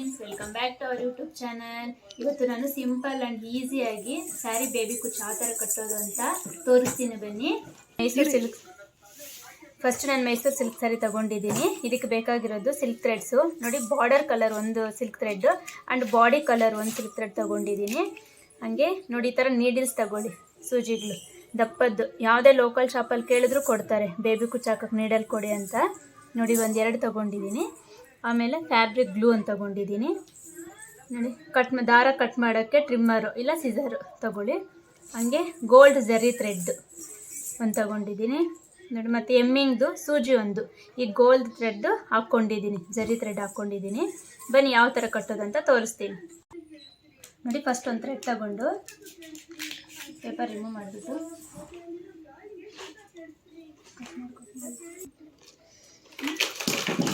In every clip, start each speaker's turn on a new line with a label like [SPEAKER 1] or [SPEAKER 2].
[SPEAKER 1] Friends welcome back to our YouTube channel ಇವತ್ತು ನಾನು simple and ಈಸಿಯಾಗಿ ಸ್ಯಾರಿ ಬೇಬಿ ಕುಚ್ಚು ಆ ಥರ ಕಟ್ಟೋದು ಅಂತ ತೋರಿಸ್ತೀನಿ ಬನ್ನಿ. ಮೈಸೂರು ಸಿಲ್ಕ್ ಫಸ್ಟ್ ನಾನು ಮೈಸೂರು ಸಿಲ್ಕ್ ಸ್ಯಾರಿ ತಗೊಂಡಿದ್ದೀನಿ. ಇದಕ್ಕೆ ಬೇಕಾಗಿರೋದು ಸಿಲ್ಕ್ ಥ್ರೆಡ್ಸು ನೋಡಿ ಬಾರ್ಡರ್ ಕಲರ್ ಒಂದು silk thread and body colour ಒಂದು ಸಿಲ್ಕ್ ಥ್ರೆಡ್ ತಗೊಂಡಿದ್ದೀನಿ. ಹಾಗೆ, ನೋಡಿ, ಈ ಥರ ನೀಡಿಲ್ಸ್ ತಗೊಳ್ಳಿ, ಸೂಜಿಗಳು. ದಪ್ಪದ್ದು. ಯಾವುದೇ ಲೋಕಲ್ ಶಾಪಲ್ಲಿ ಕೇಳಿದ್ರು ಕೊಡ್ತಾರೆ. ಬೇಬಿ ಕುಚ್ಚಾಕಕ್ಕೆ ನೀಡಲ್ ಕೊಡಿ ಅಂತ. ನೋಡಿ, ಒಂದೆರಡು ತಗೊಂಡಿದ್ದೀನಿ. ಆಮೇಲೆ ಫ್ಯಾಬ್ರಿಕ್ ಗ್ಲೂ ಅಂತ ತಗೊಂಡಿದ್ದೀನಿ. ನೋಡಿ ಕಟ್ ದಾರ ಕಟ್ ಮಾಡೋಕ್ಕೆ ಟ್ರಿಮ್ಮರು ಇಲ್ಲ ಸಿಸರು ತಗೊಳ್ಳಿ. ಹಾಗೆ ಗೋಲ್ಡ್ ಜರಿ ಥ್ರೆಡ್ ಒಂದು ತಗೊಂಡಿದ್ದೀನಿ. ನೋಡಿ, ಮತ್ತು ಎಮ್ಮಿಂಗ್ದು ಸೂಜಿ ಒಂದು. ಈ ಗೋಲ್ಡ್ ಥ್ರೆಡ್ ಹಾಕ್ಕೊಂಡಿದ್ದೀನಿ ಜರಿ ಥ್ರೆಡ್ ಹಾಕ್ಕೊಂಡಿದ್ದೀನಿ. ಬನ್ನಿ, ಯಾವ ಥರ ಕಟ್ಟೋದಂತ ತೋರಿಸ್ತೀನಿ. ನೋಡಿ ಫಸ್ಟ್ ಒಂದು ಥ್ರೆಡ್ ತಗೊಂಡು ಪೇಪರ್ ರಿಮೂವ್ ಮಾಡಿಬಿಟ್ಟು.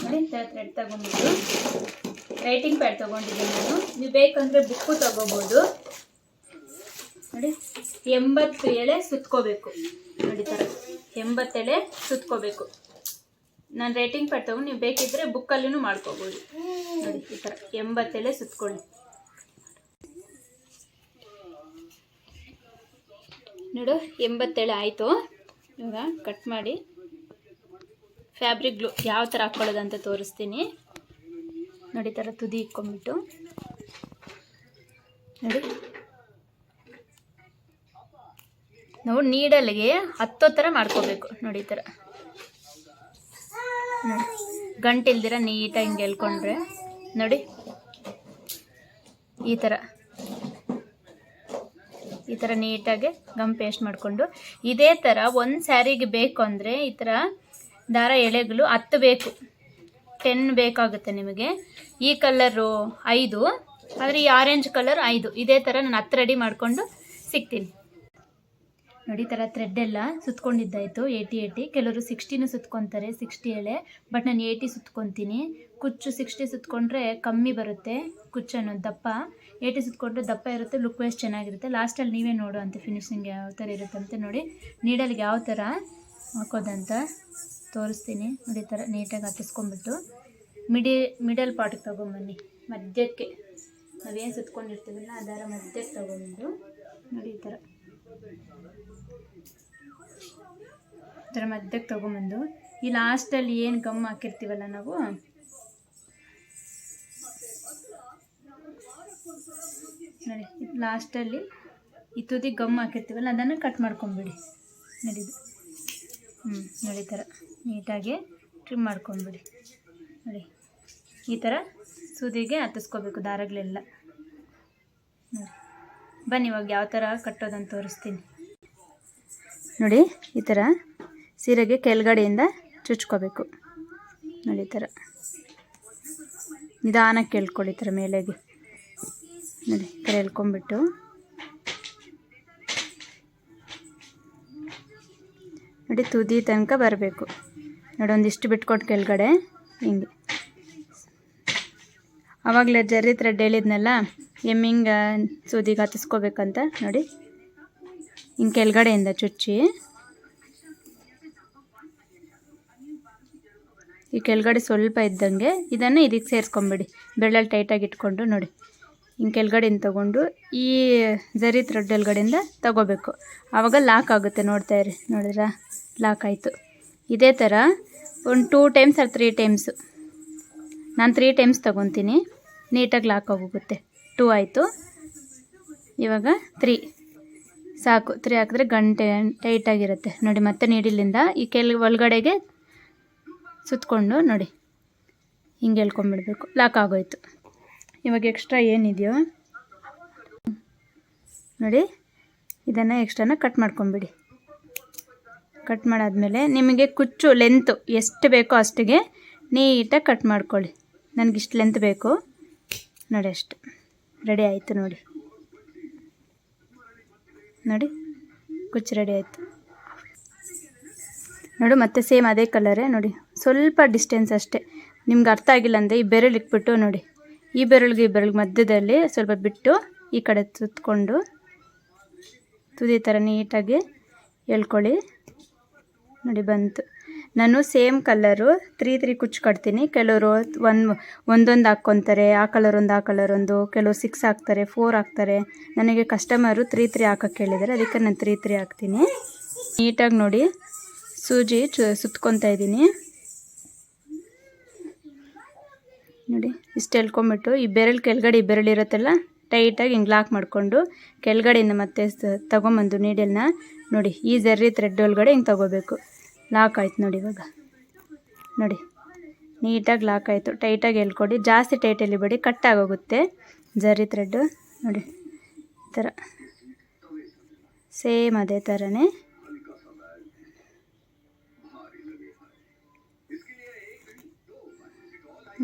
[SPEAKER 1] ನೋಡಿ ಈ ಥರ ಥ್ರೆಡ್ ರೈಟಿಂಗ್ ಪ್ಯಾಡ್ ತೊಗೊಂಡಿದ್ದೀನಿ ನಾನು. ನೀವು ಬೇಕಂದರೆ ಬುಕ್ಕು ತಗೋಬೋದು. ನೋಡಿ ಎಂಬತ್ತು ಎಳೆ ಸುತ್ಕೋಬೇಕು. ನೋಡಿ ಥರ, ಎಂಬತ್ತೆಳೆ ಸುತ್ಕೋಬೇಕು. ನಾನು ರೈಟಿಂಗ್ ಪ್ಯಾಡ್ ತೊಗೊಂಡು ನೀವು ಬೇಕಿದ್ದರೆ ಬುಕ್ಕಲ್ಲೂ ಮಾಡ್ಕೋಬೋದು. ನೋಡಿ, ಈ ಥರ ಎಂಬತ್ತೆಳೆ ಸುತ್ಕೊಳ್ಳಿ. ನೋಡು, ಎಂಬತ್ತೆಳೆ ಆಯಿತು. ಇವಾಗ ಕಟ್ ಮಾಡಿ. ಫ್ಯಾಬ್ರಿಕ್ ಗ್ಲೂ ಯಾವ ಥರ ಹಾಕ್ಕೊಳ್ಳೋದು ಅಂತ ತೋರಿಸ್ತೀನಿ. ನೋಡಿ ಥರ ತುದಿ ಇಕ್ಕೊಂಬಿಟ್ಟು ನೋಡಿ. ನಾವು ನೀಡಲ್ಗೆ ಹತ್ತೋ ಥರ ಮಾಡ್ಕೋಬೇಕು. ನೋಡಿ, ಈ ಥರ. ಗಂಟಿಲ್ದಿರ ನೀಟಾಗಿ ಹಿಂಗೆ ಎಲ್ಕೊಂಡ್ರೆ ನೋಡಿ. ಈ ಥರ. ಈ ಥರ ನೀಟಾಗಿ ಗಮ್ ಪೇಸ್ಟ್ ಮಾಡಿಕೊಂಡು. ಇದೇ ಥರ ಒಂದು ಸ್ಯಾರಿಗೆ ಬೇಕು ಅಂದರೆ ಈ ಥರ ದಾರ ಎಳೆಗಳು ಹತ್ತು ಬೇಕು. ಟೆನ್ ಬೇಕಾಗುತ್ತೆ ನಿಮಗೆ. ಈ ಕಲ್ಲರು ಐದು, ಆದರೆ ಈ ಆರೆಂಜ್ ಕಲರ್ ಐದು. ಇದೇ ಥರ ನಾನು ಹತ್ತು ರೆಡಿ ಮಾಡಿಕೊಂಡು ಸಿಗ್ತೀನಿ. ನೋಡಿ ಥರ ಥ್ರೆಡ್ ಎಲ್ಲ ಸುತ್ಕೊಂಡಿದ್ದಾಯಿತು. ಏಯ್ಟಿ ಏಯ್ಟಿ ಕೆಲವರು ಸಿಕ್ಸ್ಟಿನೂ ಸುತ್ಕೊತಾರೆ ಸಿಕ್ಸ್ಟಿ ಎಳೆ. ಬಟ್ ನಾನು ಏಯ್ಟಿ ಸುತ್ಕೊತೀನಿ. ಕುಚ್ಚು ಸಿಕ್ಸ್ಟಿ ಸುತ್ಕೊಂಡ್ರೆ ಕಮ್ಮಿ ಬರುತ್ತೆ ಕುಚ್ಚನ್ನು, ದಪ್ಪ. ಏಯ್ಟಿ ಸುತ್ಕೊಂಡ್ರೆ ದಪ್ಪ ಇರುತ್ತೆ ಲುಕ್ ವೈಸ್ ಚೆನ್ನಾಗಿರುತ್ತೆ. ಲಾಸ್ಟಲ್ಲಿ ನೀವೇ ನೋಡು ಅಂತ ಫಿನಿಶಿಂಗ್ ಯಾವ ಥರ ಇರುತ್ತಂತೆ ನೋಡಿ. ನೀಡಲ್ಗೆ ಯಾವ ಥರ ಹಾಕೋದಂತ. ತೋರಿಸ್ತೀನಿ. ನೋಡಿ ಥರ ನೀಟಾಗಿ ಹತ್ತಿಸ್ಕೊಂಡ್ಬಿಟ್ಟು ಮಿಡಿ ಮಿಡಲ್ ಪಾಟಿಗೆ ತೊಗೊಂಬನ್ನಿ. ಮಧ್ಯಕ್ಕೆ ನಾವೇನು ಸುತ್ಕೊಂಡಿರ್ತೀವಲ್ಲ ಅದರ ಮಧ್ಯಕ್ಕೆ ತೊಗೊಂಡು ನೋಡಿ ಈ ಥರ. ಈ ಥರ ಮಧ್ಯಕ್ಕೆ ತೊಗೊಂಬಂದು. ಈ ಲಾಸ್ಟಲ್ಲಿ ಏನು ಗಮ್ ಹಾಕಿರ್ತೀವಲ್ಲ ನಾವು? ನೋಡಿ ಲಾಸ್ಟಲ್ಲಿ ಈ ತುದಿ ಗಮ್ ಹಾಕಿರ್ತೀವಲ್ಲ, ಅದನ್ನು ಕಟ್ ಮಾಡ್ಕೊಂಬಿಡಿ. ನಡೀದು. ಹ್ಞೂ ನೋಡಿ ಥರ ನೀಟಾಗಿ ಟ್ರಿಮ್ ಮಾಡ್ಕೊಂಬಿಡಿ ನೋಡಿ, ಈ ಥರ ಸೂದಿಗೆ ಹತ್ತಿಸ್ಕೋಬೇಕು ದಾರಗಳೆಲ್ಲ. ನೋಡಿ, ಬನ್ನಿ ಇವಾಗ ಯಾವ ಥರ ಕಟ್ಟೋದಂತ ತೋರಿಸ್ತೀನಿ. ನೋಡಿ, ಈ ಥರ ಸೀರೆಗೆ ಕೆಳಗಡೆಯಿಂದ ಚುಚ್ಕೋಬೇಕು. ನೋಡಿ, ಈ ಥರ ನಿಧಾನಕ್ಕೆ ಎಳ್ಕೊಳ್ಳಿ ಈ ಥರ ಮೇಲೆಗೆ. ನೋಡಿ, ಈ ಥರ ಎಳ್ಕೊಂಬಿಟ್ಟು ನೋಡಿ, ತುದಿ ತನಕ ಬರಬೇಕು. ನೋಡಿ, ಒಂದಿಷ್ಟು ಬಿಟ್ಕೊಟ್ಟು ಕೆಳಗಡೆ. ಹಿಂಗೆ. ಆವಾಗಲೇ ಜರ್ರಿ ಥ್ರೆಡ್ ಹೇಳಿದ್ನಲ್ಲ, ಎಮ್ಮಿಂಗ ಸೂದಿಗೆ ಹತ್ತಿಸ್ಕೋಬೇಕಂತ. ನೋಡಿ, ಹಿಂಗೆ ಕೆಳಗಡೆಯಿಂದ ಚುಚ್ಚಿ. ಈ ಕೆಳಗಡೆ ಸ್ವಲ್ಪ ಇದ್ದಂಗೆ ಇದನ್ನು ಇದಕ್ಕೆ ಸೇರಿಸ್ಕೊಂಬಿಡಿ. ಬೆಳ್ಳಲ್ಲಿ ಟೈಟಾಗಿ ಇಟ್ಕೊಂಡು ನೋಡಿ. ಹಿಂಗೆ ಕೆಳಗಡೆಯಿಂದ ತೊಗೊಂಡು ಈ ಜರಿ ಥ್ರೆಡ್ ಒಳಗಡೆಯಿಂದ ತಗೋಬೇಕು. ಆವಾಗ ಲಾಕ್ ಆಗುತ್ತೆ ನೋಡ್ತಾ ಇರಿ. ನೋಡಿದ್ರಾ? ಲಾಕ್ ಆಯಿತು. ಇದೇ ಥರ ಒಂದು two times or three times ನಾನು ತ್ರೀ ಟೈಮ್ಸ್ ತೊಗೊತೀನಿ. ನೀಟಾಗಿ ಲಾಕ್ ಆಗೋಗುತ್ತೆ. ಟೂ ಆಯಿತು. ಇವಾಗ ತ್ರೀ ಸಾಕು. ತ್ರೀ ಹಾಕಿದ್ರೆ ಗಂಟೆ ಟೈಟಾಗಿರುತ್ತೆ ನೋಡಿ, ಮತ್ತೆ ನೀಡಿಲ್ಲಿಂದ ಈ ಕೆಲ್ ಒಳಗಡೆಗೆ ಸುತ್ತಕೊಂಡು ನೋಡಿ. ಹಿಂಗೆ ಹೇಳ್ಕೊಂಬಿಡ್ಬೇಕು. ಲಾಕ್ ಆಗೋಯ್ತು. ಇವಾಗ ಎಕ್ಸ್ಟ್ರಾ ಏನಿದೆಯೋ? ನೋಡಿ, ಇದನ್ನು ಎಕ್ಸ್ಟ್ರಾನ ಕಟ್ ಮಾಡ್ಕೊಂಬಿಡಿ. ಕಟ್ ಮಾಡಾದಮೇಲೆ ನಿಮಗೆ ಕುಚ್ಚು ಲೆಂತು ಎಷ್ಟು ಬೇಕೋ ಅಷ್ಟಿಗೆ ನೀಟಾಗಿ ಕಟ್ ಮಾಡ್ಕೊಳ್ಳಿ. ನನಗೆ ಇಷ್ಟು ಲೆಂತ್ ಬೇಕು. ನೋಡಿ ಅಷ್ಟು. ರೆಡಿ ಆಯಿತು ನೋಡಿ. ನೋಡಿ, ಕುಚ್ಚು ರೆಡಿ ಆಯಿತು. ನೋಡು, ಮತ್ತೆ ಸೇಮ್ ಅದೇ ಕಲರೇ ನೋಡಿ. ಸ್ವಲ್ಪ ಡಿಸ್ಟೆನ್ಸ್ ಅಷ್ಟೇ. ನಿಮ್ಗೆ ಅರ್ಥ ಆಗಿಲ್ಲ ಅಂದರೆ ಈ ಬೆರಳು ಇಟ್ಬಿಟ್ಟು ನೋಡಿ. ಈ ಬೆರಳಿಗೆ ಈ ಬೆರಳಿಗೆ ಮಧ್ಯದಲ್ಲಿ ಸ್ವಲ್ಪ ಬಿಟ್ಟು ಈ ಕಡೆ ತುತ್ಕೊಂಡು ತುದಿ ಥರ ನೀಟಾಗಿ ಎಳ್ಕೊಳ್ಳಿ. ನೋಡಿ ಬಂತು. ನಾನು ಸೇಮ್ ಕಲರು ತ್ರೀ ತ್ರೀ ಕುಚ್ಚು ಕಟ್ತೀನಿ. ಕೆಲವರು ಒಂದು ಒಂದೊಂದು ಹಾಕ್ಕೊತಾರೆ, ಆ ಕಲರ್ ಒಂದು, ಆ ಕಲರ್ ಒಂದು. ಕೆಲವರು ಸಿಕ್ಸ್ ಹಾಕ್ತಾರೆ ಫೋರ್ ಹಾಕ್ತಾರೆ. ನನಗೆ ಕಸ್ಟಮರು ತ್ರೀ ತ್ರೀ ಹಾಕಕ್ಕೆ ಹೇಳಿದ್ದಾರೆ. ಅದಕ್ಕೆ ನಾನು ತ್ರೀ ತ್ರೀ ಹಾಕ್ತೀನಿ. ನೀಟಾಗಿ ನೋಡಿ ಸೂಜಿ ಚು ಸುತ್ಕೊತಾ ಇದ್ದೀನಿ. ನೋಡಿ, ಇಷ್ಟು ಎಳ್ಕೊಂಬಿಟ್ಟು, ಈ ಬೆರಳು ಕೆಳಗಡೆ ಈ ಬೆರಳು ಇರುತ್ತಲ್ಲ, ಟೈಟಾಗಿ ಹಿಂಗೆ ಲಾಕ್ ಮಾಡಿಕೊಂಡು, ಕೆಳಗಡೆಯಿಂದ ಮತ್ತೆ ತೊಗೊಂಬಂದು ನೀಡಲ್ನ, ನೋಡಿ, ಈ ಜರ್ರಿ ಥ್ರೆಡ್ ಒಳಗಡೆ ಹಿಂಗೆ ತಗೋಬೇಕು. ಲಾಕ್ ಆಯ್ತು ನೋಡಿ ಇವಾಗ. ನೋಡಿ, ನೀಟಾಗಿ ಲಾಕ್ ಆಯಿತು. ಟೈಟಾಗಿ ಎಳ್ಕೊಡಿ, ಜಾಸ್ತಿ ಟೈಟ್ ಎಳಿಬೇಡಿ, ಕಟ್ ಆಗೋಗುತ್ತೆ ಜರ್ರಿ ಥ್ರೆಡ್ಡು. ನೋಡಿ, ಈ ಥರ. ಸೇಮ್ ಅದೇ ಥರನೇ.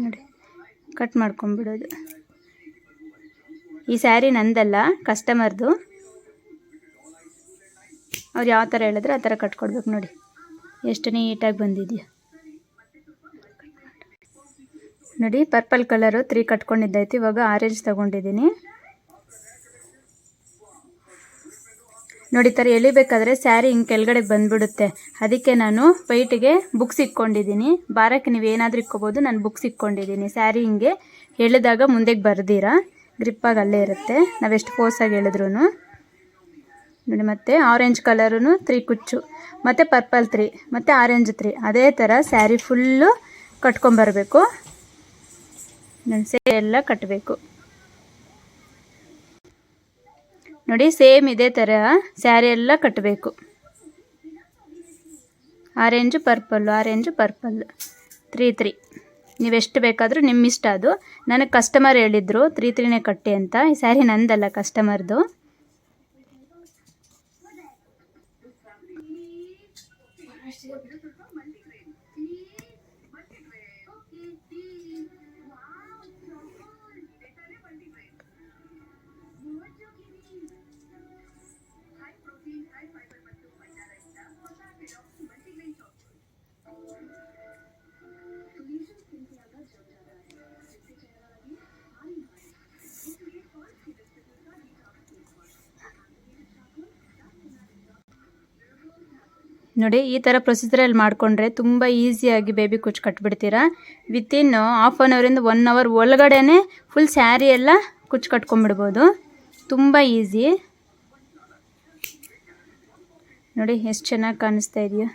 [SPEAKER 1] ನೋಡಿ ಕಟ್ ಮಾಡ್ಕೊಂಬಿಡೋದು ಈ ಸ್ಯಾರಿ ನಂದಲ್ಲ ಕಸ್ಟಮರ್ದು ಅವ್ರು ಯಾವ ಥರ ಹೇಳಿದ್ರೆ ಆ ಥರ ಕಟ್ಕೊಡ್ಬೇಕು ನೋಡಿ. ಎಷ್ಟು ನೀಟಾಗಿ ಬಂದಿದೆಯಾ. ನೋಡಿ ಪರ್ಪಲ್ ಕಲರು ತ್ರೀ ಕಟ್ಕೊಂಡಿದ್ದಾಯ್ತು, ಇವಾಗ ಆರೆಂಜ್ ತಗೊಂಡಿದ್ದೀನಿ. ನೋಡಿ ಥರ ಎಳಿಬೇಕಾದ್ರೆ ಸ್ಯಾರಿ ಹಿಂಗೆ ಕೆಳಗಡೆ ಬಂದ್ಬಿಡುತ್ತೆ. ಅದಕ್ಕೆ ನಾನು ವೈಟಿಗೆ ಬುಕ್ಸ್ ಇಟ್ಕೊಂಡಿದ್ದೀನಿ. ಬಾರಕ್ಕೆ ನೀವು ಏನಾದರೂ ಇಕ್ಕೋಬೋದು ನಾನು ಬುಕ್ಸ್ ಇಟ್ಕೊಂಡಿದ್ದೀನಿ. ಸ್ಯಾರಿ ಹಿಂಗೆ ಎಳೆದಾಗ ಮುಂದೆಗೆ ಬರ್ದಿರಾ? ಗ್ರಿಪ್ಪಾಗಿ ಅಲ್ಲೇ ಇರುತ್ತೆ. ನಾವೆಷ್ಟು ಫೋರ್ಸಾಗಿ ಎಳೆದ್ರೂ ನೋಡಿ ಮತ್ತು ಆರೆಂಜ್ ಕಲರೂ ತ್ರೀ ಕುಚ್ಚು. ಮತ್ತು ಪರ್ಪಲ್ ತ್ರೀ, ಮತ್ತು ಆರೆಂಜ್ ತ್ರೀ. ಅದೇ ಥರ ಸ್ಯಾರಿ ಫುಲ್ಲು ಕಟ್ಕೊಂಬರಬೇಕು ನನ್ನ ಸೇ ಎಲ್ಲ ಕಟ್ಟಬೇಕು ನೋಡಿ, ಸೇಮ್ ಇದೇ ಥರ ಸ್ಯಾರಿ ಎಲ್ಲ ಕಟ್ಟಬೇಕು orange purple orange purple three three ನೀವೆಷ್ಟು ಬೇಕಾದರೂ ನಿಮ್ಮ ಇಷ್ಟ ಅದು. ನನಗೆ ಕಸ್ಟಮರ್ ಹೇಳಿದ್ರು ತ್ರೀ ತ್ರೀನೇ ಕಟ್ಟಿ ಅಂತ. ಈ ಸ್ಯಾರಿ ನಂದಲ್ಲ ಕಸ್ಟಮರ್ದು ನೋಡಿ, ಈ ಥರ ಪ್ರೊಸೀಜರಲ್ಲಿ ಮಾಡಿಕೊಂಡ್ರೆ ತುಂಬ ಈಸಿಯಾಗಿ ಬೇಬಿ ಕುಚ್ಚು ಕಟ್ಬಿಡ್ತೀರಾ? ವಿತಿನ್ ಹಾಫ್ ಆನ್ ಅವರಿಂದ ಒನ್ ಅವರ್ ಒಳಗಡೆನೆ ಫುಲ್ ಸ್ಯಾರಿ ಎಲ್ಲ ಕುಚ್ಚು ಕಟ್ಕೊಂಡ್ಬಿಡ್ಬೋದು. ತುಂಬ ಈಸಿ ನೋಡಿ, ಎಷ್ಟು ಚೆನ್ನಾಗಿ ಕಾಣಿಸ್ತಾ ಇದೆಯಾ.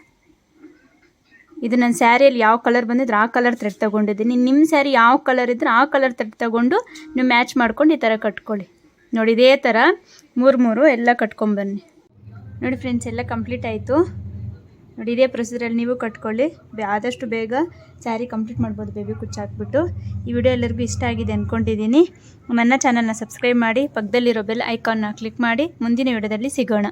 [SPEAKER 1] ಇದು ನನ್ನ ಸ್ಯಾರಿಯಲ್ಲಿ ಯಾವ ಕಲರ್ ಬಂದಿದ್ರೆ ಆ ಕಲರ್ ಥ್ರೆಡ್ ತೊಗೊಂಡಿದ್ದೀನಿ. ನಿಮ್ಮ ಸ್ಯಾರಿ ಯಾವ ಕಲರ್ ಇದ್ರೆ ಆ ಕಲರ್ ಥ್ರೆಡ್ ತೊಗೊಂಡು ನೀವು ಮ್ಯಾಚ್ ಮಾಡ್ಕೊಂಡು ಈ ಥರ ಕಟ್ಕೊಳ್ಳಿ. ನೋಡಿ, ಇದೇ ಥರ ಮೂರು ಮೂರು ಎಲ್ಲ ಕಟ್ಕೊಂಬನ್ನಿ ನೋಡಿ ಫ್ರೆಂಡ್ಸ್ ಎಲ್ಲ ಕಂಪ್ಲೀಟ್ ಆಯಿತು. ನೋಡಿ, ಇದೇ ಪ್ರೊಸೀಜರಲ್ಲಿ ನೀವು ಕಟ್ಕೊಳ್ಳಿ. ಆದಷ್ಟು ಬೇಗ ಸ್ಯಾರಿ ಕಂಪ್ಲೀಟ್ ಮಾಡ್ಬೋದು ಬೇಬಿ ಕುಚ್ಚಾಕ್ಬಿಟ್ಟು ಈ ವಿಡಿಯೋ ಎಲ್ಲರಿಗೂ ಇಷ್ಟ ಆಗಿದೆ ಅಂದ್ಕೊಂಡಿದ್ದೀನಿ ನನ್ನ ಚಾನಲ್ನ ಸಬ್ಸ್ಕ್ರೈಬ್ ಮಾಡಿ, ಪಕ್ಕದಲ್ಲಿರೋ ಬೆಲ್ ಐಕಾನ್ನ ಕ್ಲಿಕ್ ಮಾಡಿ. ಮುಂದಿನ ವಿಡಿಯೋದಲ್ಲಿ ಸಿಗೋಣ.